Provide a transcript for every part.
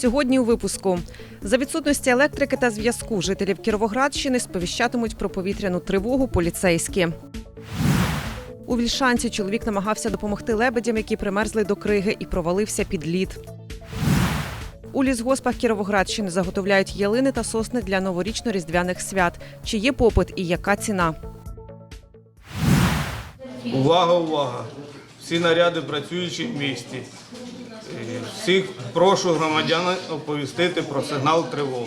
Сьогодні у випуску за відсутності електрики та зв'язку жителів Кіровоградщини сповіщатимуть про повітряну тривогу поліцейські. У Вільшанці чоловік намагався допомогти лебедям, які примерзли до криги, і провалився під лід. У лісгоспах Кіровоградщини заготовляють ялини та сосни для новорічно-різдвяних свят. Чи є попит і яка ціна? Увага, увага! Всі наряди працюючі в місті. Всіх прошу громадян оповістити про сигнал тривоги.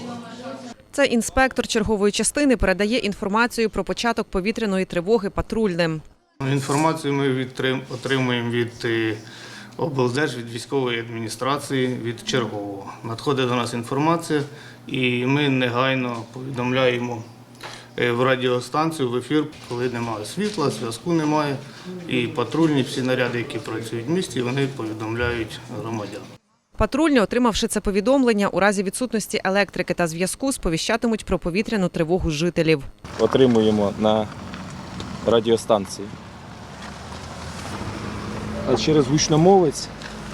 Це інспектор чергової частини передає інформацію про початок повітряної тривоги патрульним. Інформацію ми отримуємо від е, облдерж, від військової адміністрації, від чергового. Надходить до нас інформація, і ми негайно повідомляємо в радіостанцію в ефір, коли немає світла, зв'язку немає. І патрульні всі наряди, які працюють в місті, вони повідомляють громадян. Патрульні, отримавши це повідомлення, у разі відсутності електрики та зв'язку, сповіщатимуть про повітряну тривогу жителів. отримуємо на радіостанції. А через гучномовець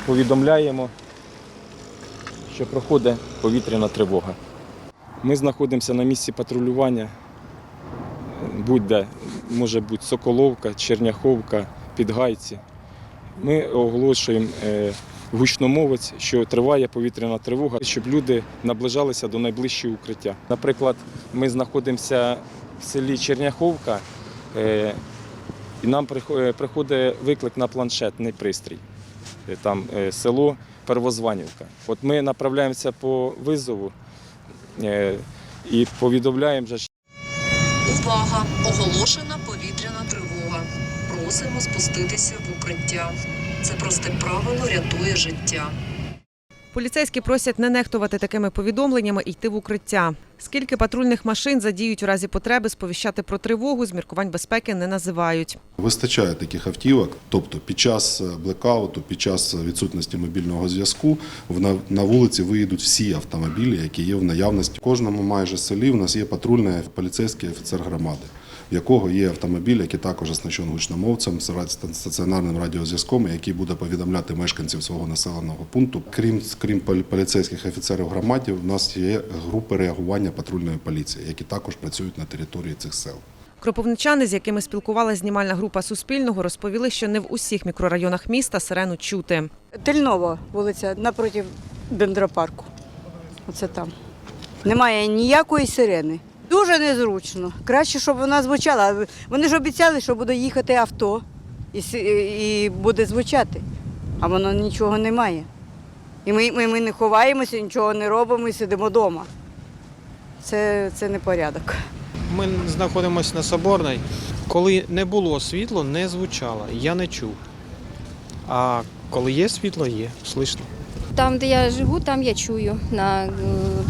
повідомляємо, що проходить повітряна тривога. Ми знаходимося на місці патрулювання. Будь-де, може бути Соколовка, Черняховка, Підгайці. Ми оголошуємо е, гучномовець, що триває повітряна тривога, щоб люди наближалися до найближчого укриття. Наприклад, ми знаходимося в селі Черняховка, е, і нам е, приходить виклик на планшетний пристрій. Там село Первозванівка. От ми направляємося по визову і повідомляємо, Увага! Оголошена повітряна тривога. Просимо спуститися в укриття. Це просте правило рятує життя. Поліцейські просять не нехтувати такими повідомленнями і йти в укриття. Скільки патрульних машин задіють у разі потреби сповіщати про тривогу, з міркувань безпеки не називають. Вистачає таких автівок, тобто під час блекауту, під час відсутності мобільного зв'язку на, вулиці виїдуть всі автомобілі, які є в наявності. В кожному майже селі в нас є патрульний поліцейський офіцер громади, якого є автомобіль, який також оснащений гучномовцем, з стаціонарним радіозв'язком, який буде повідомляти мешканців свого населеного пункту. Крім крім поліцейських офіцерів громаді, в нас є групи реагування патрульної поліції, які також працюють на території цих сел. Кропивничани, з якими спілкувалася знімальна група Суспільного, розповіли, що не в усіх мікрорайонах міста сирену чути. Тельнова вулиця напроти дендропарку. Оце там. Немає ніякої сирени. Дуже незручно. Краще, щоб вона звучала. Вони ж обіцяли, що буде їхати авто і, і буде звучати, а воно нічого немає. І ми, ми, ми не ховаємося, нічого не робимо і сидимо вдома. Це, це не порядок. Ми знаходимося на Соборній. Коли не було світло, не звучало. Я не чув. А коли є світло, є, слышно. Там, де я живу, там я чую на е,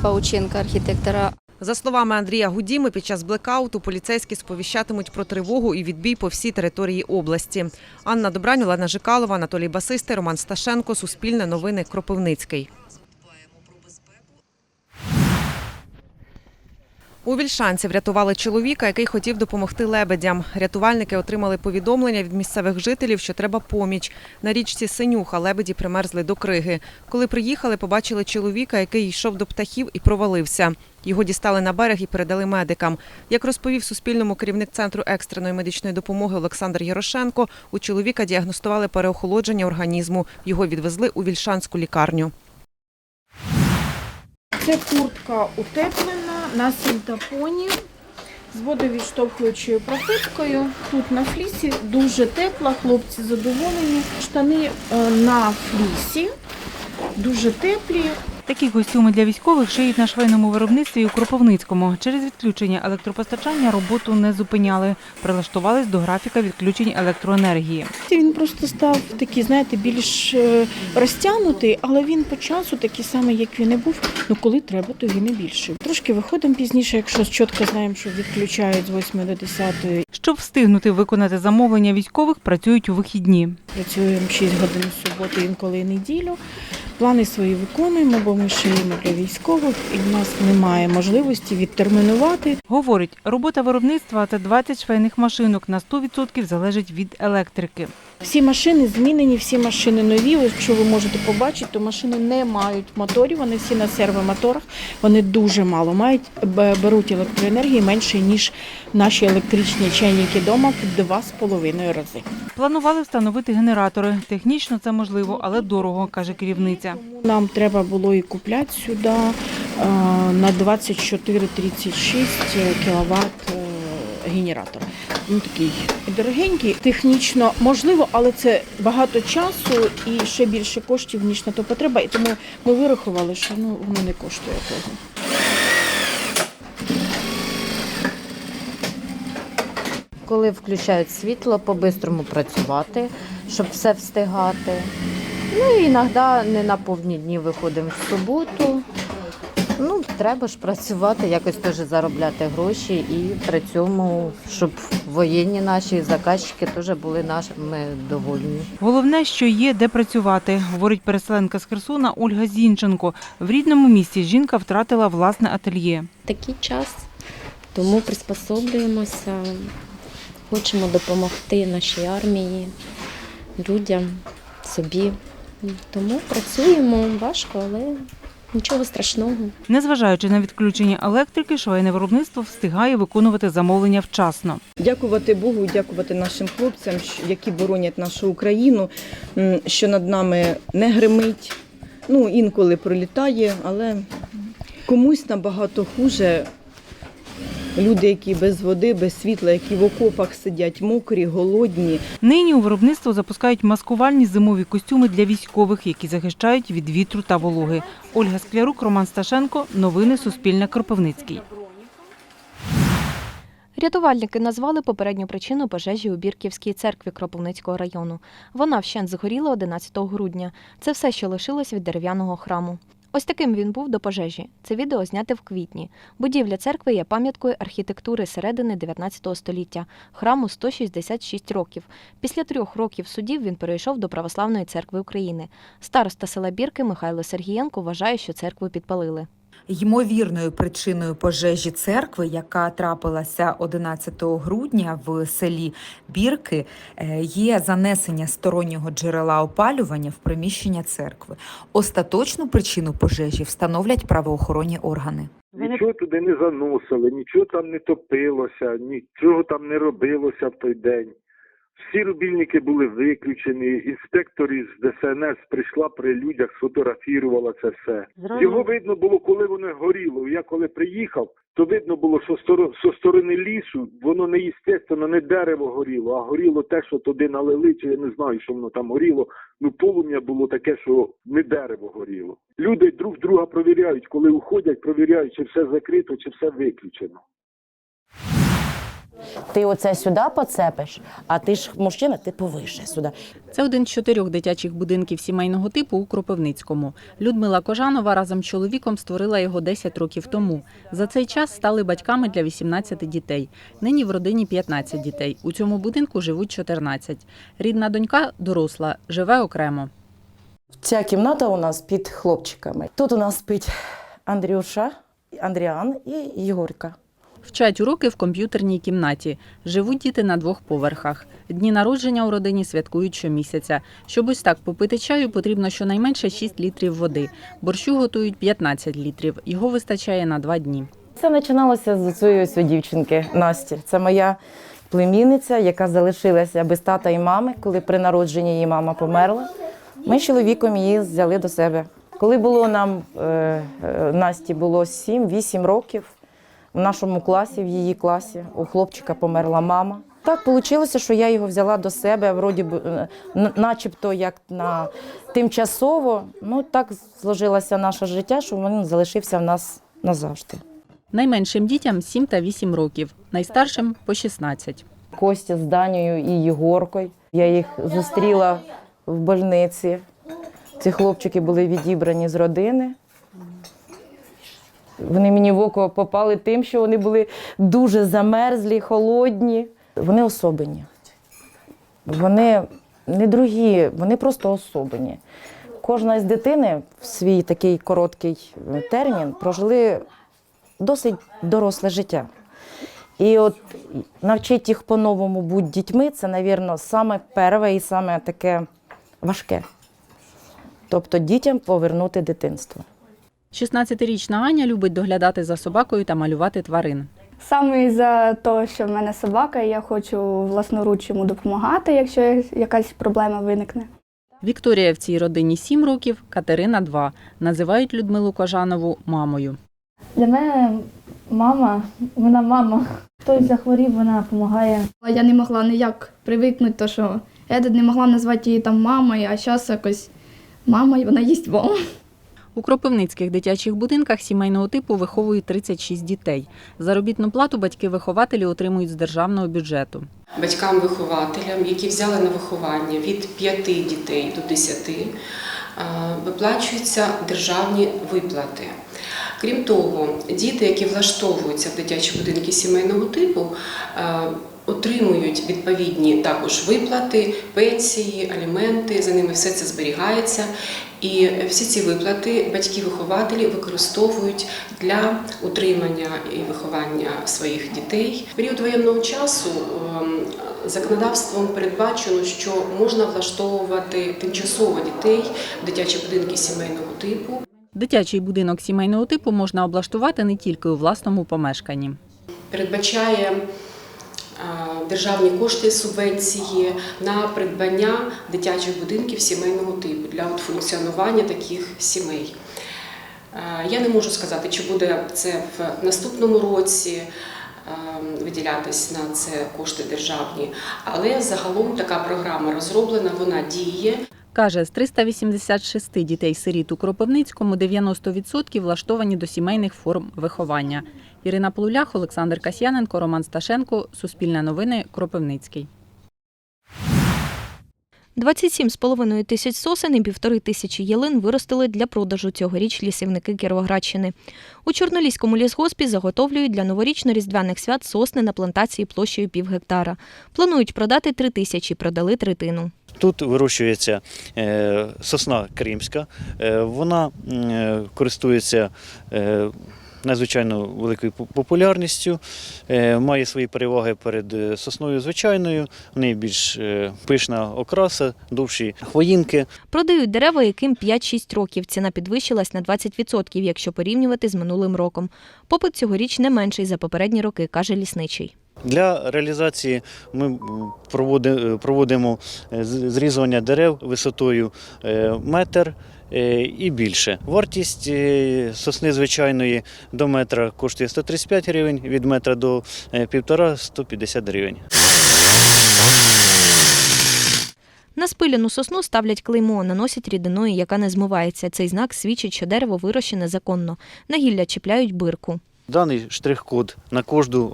Паученка архітектора. За словами Андрія Гудіми, під час блекауту поліцейські сповіщатимуть про тривогу і відбій по всій території області. Анна Добрань, Олена Жикалова, Анатолій Басистий, Роман Сташенко, Суспільне новини, Кропивницький. У Вільшанці врятували чоловіка, який хотів допомогти лебедям. Рятувальники отримали повідомлення від місцевих жителів, що треба поміч. На річці Синюха лебеді примерзли до криги. Коли приїхали, побачили чоловіка, який йшов до птахів і провалився. Його дістали на берег і передали медикам. Як розповів Суспільному керівник центру екстреної медичної допомоги Олександр Ярошенко, у чоловіка діагностували переохолодження організму. Його відвезли у Вільшанську лікарню. Це куртка утеплена на синтепоні з водовідштовхуючою профиткою. Тут на флісі дуже тепла, хлопці задоволені. Штани е, на флісі, дуже теплі. Такі костюми для військових шиють на швейному виробництві у Кропивницькому. Через відключення електропостачання роботу не зупиняли. Прилаштувались до графіка відключень електроенергії. Він просто став такий, знаєте, більш е, розтягнутий, але він по часу такий самий, як він і був. Ну коли треба, то він і більший. Трошки виходимо пізніше, якщо чітко знаємо, що відключають з 8 до 10. Щоб встигнути виконати замовлення військових, працюють у вихідні. Працюємо 6 годин в суботу, інколи і неділю. Плани свої виконуємо, бо ми шиємо для військових, і в нас немає можливості відтермінувати. Говорить, робота виробництва та 20 швейних машинок на 100% залежить від електрики. Всі машини змінені, всі машини нові. Ось Якщо ви можете побачити, то машини не мають моторів, вони всі на сервомоторах, вони дуже мало мають, беруть електроенергії менше, ніж наші електричні чайники вдома в два з половиною рази. Планували встановити генератори. Технічно це можливо, але дорого, каже керівниця. Нам треба було і купляти сюди на 24-36 кВт генератор. Ну, такий дорогенький, технічно можливо, але це багато часу і ще більше коштів, ніж на то потреба. І тому ми вирахували, що ну, воно не коштує того. Коли включають світло, по-бистрому працювати, щоб все встигати. Ну і іноді не на повні дні виходимо в суботу. Ну, треба ж працювати, якось теж заробляти гроші і при цьому, щоб воєнні наші заказчики теж були нашими довольні. Головне, що є де працювати, говорить переселенка з Херсона Ольга Зінченко. В рідному місті жінка втратила власне ательє. такий час, тому приспособлюємося, хочемо допомогти нашій армії, людям, собі. Тому працюємо важко, але нічого страшного. Незважаючи на відключення електрики, швейне виробництво встигає виконувати замовлення вчасно. Дякувати Богу, дякувати нашим хлопцям, які боронять нашу Україну, що над нами не гримить. Ну, інколи пролітає, але комусь набагато хуже. Люди, які без води, без світла, які в окопах сидять мокрі, голодні. Нині у виробництво запускають маскувальні зимові костюми для військових, які захищають від вітру та вологи. Ольга Склярук, Роман Сташенко. Новини Суспільне Кропивницький. Рятувальники назвали попередню причину пожежі у Бірківській церкві Кропивницького району. Вона вщент згоріла 11 грудня. Це все, що лишилось від дерев'яного храму. Ось таким він був до пожежі. Це відео зняте в квітні. Будівля церкви є пам'яткою архітектури середини 19 століття. Храму 166 років. Після трьох років судів він перейшов до Православної церкви України. Староста села Бірки Михайло Сергієнко вважає, що церкву підпалили. Ймовірною причиною пожежі церкви, яка трапилася 11 грудня в селі Бірки, е, є занесення стороннього джерела опалювання в приміщення церкви. Остаточну причину пожежі встановлять правоохоронні органи. Нічого туди не заносили, нічого там не топилося, нічого там не робилося в той день. Всі рубільники були виключені. Інспектор із ДСНС прийшла при людях, сфотографувала це все. Його видно було, коли воно горіло. Я коли приїхав, то видно було, що зі сторони лісу воно не естественно, не дерево горіло, а горіло те, що туди налили, чи я не знаю, що воно там горіло. Ну полум'я було таке, що не дерево горіло. Люди друг друга провіряють, коли уходять, провіряють, чи все закрито, чи все виключено. Ти оце сюди поцепиш, а ти ж мужчина, ти повише сюди. Це один з чотирьох дитячих будинків сімейного типу у Кропивницькому. Людмила Кожанова разом з чоловіком створила його 10 років тому. За цей час стали батьками для 18 дітей. Нині в родині 15 дітей. У цьому будинку живуть 14. Рідна донька доросла, живе окремо. Ця кімната у нас під хлопчиками. Тут у нас спить Андрюша, Андріан і Єгорка. Вчать уроки в комп'ютерній кімнаті. Живуть діти на двох поверхах. Дні народження у родині святкують щомісяця. Щоб ось так попити чаю, потрібно щонайменше 6 літрів води. Борщу готують 15 літрів. Його вистачає на два дні. Це починалося з цієї ось дівчинки Насті. Це моя племінниця, яка залишилася без тата і мами, коли при народженні її мама померла. Ми з чоловіком її взяли до себе. Коли було нам е, е, Насті було 7-8 років, в нашому класі, в її класі, у хлопчика померла мама. Так вийшло, що я його взяла до себе, вроді б, е, начебто як на тимчасово. Ну так зложилося наше життя, що він залишився в нас назавжди. Найменшим дітям 7 та 8 років, найстаршим по 16. Костя з Данією і Єгоркою. Я їх зустріла в больниці. Ці хлопчики були відібрані з родини. Вони мені в око попали тим, що вони були дуже замерзлі, холодні. Вони особені. Вони не другі, вони просто особені. Кожна з дитини в свій такий короткий термін прожили досить доросле життя. І от навчити їх по-новому бути дітьми, це, мабуть, саме перше і саме таке важке. Тобто дітям повернути дитинство. 16-річна Аня любить доглядати за собакою та малювати тварин. Саме за того, що в мене собака, і я хочу власноруч йому допомагати, якщо якась проблема виникне. Вікторія в цій родині 7 років, Катерина 2. Називають Людмилу Кожанову мамою. Для мене мама, вона мама. Хтось захворів, вона допомагає. Я не могла ніяк привикнути, то що я не могла назвати її там мамою, а зараз якось мама, і вона їсть мама. У кропивницьких дитячих будинках сімейного типу виховують 36 дітей. Заробітну плату батьки-вихователі отримують з державного бюджету. Батькам-вихователям, які взяли на виховання від 5 дітей до 10, е, виплачуються державні виплати. Крім того, діти, які влаштовуються в дитячі будинки сімейного типу, отримують відповідні також виплати, пенсії, аліменти, за ними все це зберігається. І всі ці виплати батьки-вихователі використовують для утримання і виховання своїх дітей. В період воєнного часу ем, законодавством передбачено, що можна влаштовувати тимчасово дітей в дитячі будинки сімейного типу. Дитячий будинок сімейного типу можна облаштувати не тільки у власному помешканні. передбачає державні кошти субвенції на придбання дитячих будинків сімейного типу для функціонування таких сімей. Е, Я не можу сказати, чи буде це в наступному році е, виділятись на це кошти державні, але загалом така програма розроблена, вона діє. Каже, з 386 дітей-сиріт у Кропивницькому 90% влаштовані до сімейних форм виховання. Ірина Полулях, Олександр Касьяненко, Роман Сташенко, Суспільне новини, Кропивницький. 27,5 тисяч сосен і півтори тисячі ялин виростили для продажу цьогоріч лісівники Кіровоградщини. У Чорноліському лісгоспі заготовлюють для новорічно-різдвяних свят сосни на плантації площею пів гектара. Планують продати три тисячі, продали третину. Тут вирощується е, сосна кримська, Е, вона е, користується надзвичайно великою популярністю, е, має свої переваги перед е, сосною звичайною, в неї більш е, пишна окраса, довші хвоїнки. Продають дерева, яким 5-6 років. Ціна підвищилась на 20%, якщо порівнювати з минулим роком. Попит цьогоріч не менший за попередні роки, каже лісничий. Для реалізації ми проводимо зрізування дерев висотою метр і більше. Вартість е, сосни звичайної до метра коштує 135 гривень, від метра до е, півтора 150 гривень. На спиляну сосну ставлять клеймо, наносять рідиною, яка не змивається. Цей знак свідчить, що дерево вирощене законно. На гілля чіпляють бирку. Даний штрих-код на кожну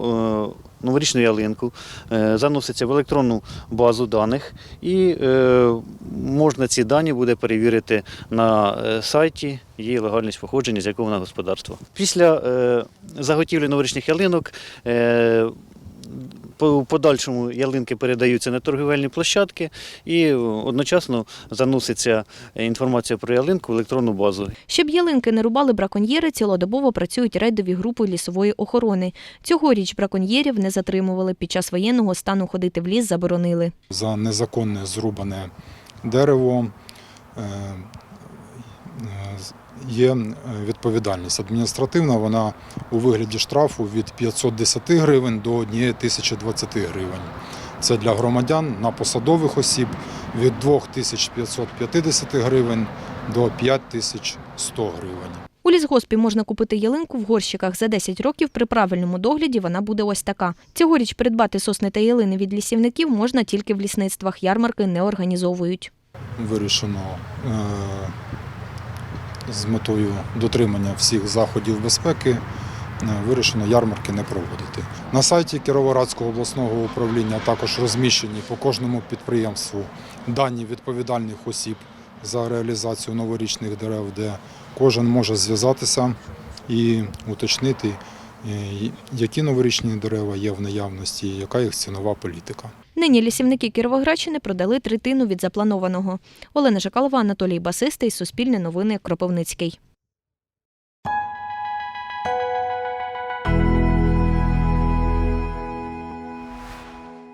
е, новорічну ялинку е, заноситься в електронну базу даних, і е, можна ці дані буде перевірити на сайті її легальність походження, з якого вона господарства. Після заготівлі новорічних ялинок. По- в подальшому ялинки передаються на торгівельні площадки і одночасно заноситься інформація про ялинку в електронну базу. Щоб ялинки не рубали браконьєри, цілодобово працюють рейдові групи лісової охорони. Цьогоріч браконьєрів не затримували. Під час воєнного стану ходити в ліс заборонили. за незаконне зрубане дерево е, е, є е, відповідальність адміністративна. Вона у вигляді штрафу від 510 гривень до 1020 гривень. Це для громадян на посадових осіб від 2550 гривень до 5100 гривень. У лісгоспі можна купити ялинку в горщиках. За 10 років при правильному догляді вона буде ось така. Цьогоріч придбати сосни та ялини від лісівників можна тільки в лісництвах. Ярмарки не організовують. Вирішено е, з метою дотримання всіх заходів безпеки. е, Вирішено ярмарки не проводити. На сайті Кіровоградського обласного управління також розміщені по кожному підприємству дані відповідальних осіб за реалізацію новорічних дерев, де кожен може зв'язатися і уточнити, які новорічні дерева є в наявності, яка їх цінова політика. Нині лісівники Кіровоградщини продали третину від запланованого. Олена Жакалова, Анатолій Басистий, Суспільне новини, Кропивницький.